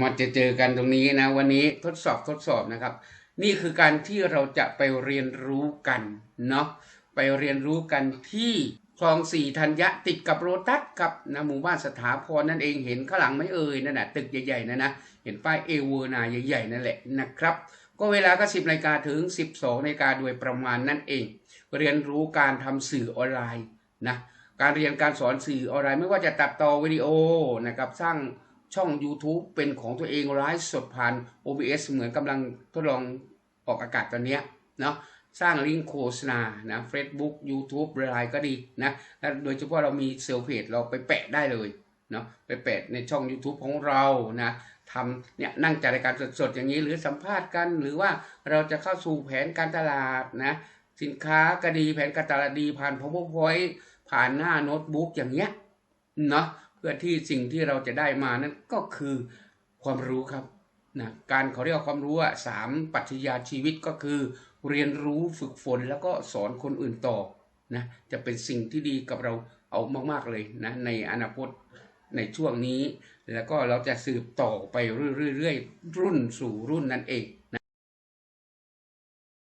มาจะเจอกันตรงนี้นะ วันนี้ทดสอบทดสอบนะครับ นี่คือการที่เราจะไปเรียนรู้กันเนาะไปเรียนรู้กันที่คลองสี่ธัญญะติดกับโรตัสกับนะหมู่บ้านสถาพรนั่นเองเห็นข้างหลังไหม่เอ่ยนั่นนะตึกใหญ่ๆนะนะเห็นป้ายเอเวอร์นาใหญ่ ๆ นั่นแหละนะครับ ก็เวลาก็ 10นาฬิกาถึง 12นาฬิกาโดยประมาณนั่นเอง เรียนรู้การทำสื่อออนไลน์นะการเรียนการสอนสื่อออนไลน์ไม่ว่าจะตัดต่อวิดีโอนะครับสร้าง ช่อง YouTube เป็นของตัวเองไลฟ์สดผ่าน OBS เหมือนกำลังทดลองออกอากาศตอนนี้เนาะสร้างลิงก์โฆษณานะ Facebook YouTube ไลน์ก็ดีนะและโดยเฉพาะเรามีเซลล์เพจเราไปแปะได้เลยเนาะไปแปะในช่อง YouTube ของเรานะทำเนี่ยนั่งจัดรายการสดๆ อย่างนี้หรือสัมภาษณ์กัน หรือว่าเราจะเข้าสู่แผนการตลาดนะสินค้าก็ดีแผนการตลาดดีผ่าน powerpoint ผ่านหน้าโน้ตบุ๊กอย่างเงี้ยเนาะ พื่อที่สิ่งที่เราจะได้มานั้นก็คือความรู้ครับนะการเขาเรียกวความรู้อะสามปรัชญาชีวิตก็คือ เรียนรู้ฝึกฝนแล้วก็สอนคนอื่นต่อนะจะเป็นสิ่งที่ดีกับเราเอามากๆเลยนะในอนาคตในช่วงนี้ แล้วก็เราจะสืบต่อไปเรื่อยๆรุ่นสู่รุ่นนั่นเอง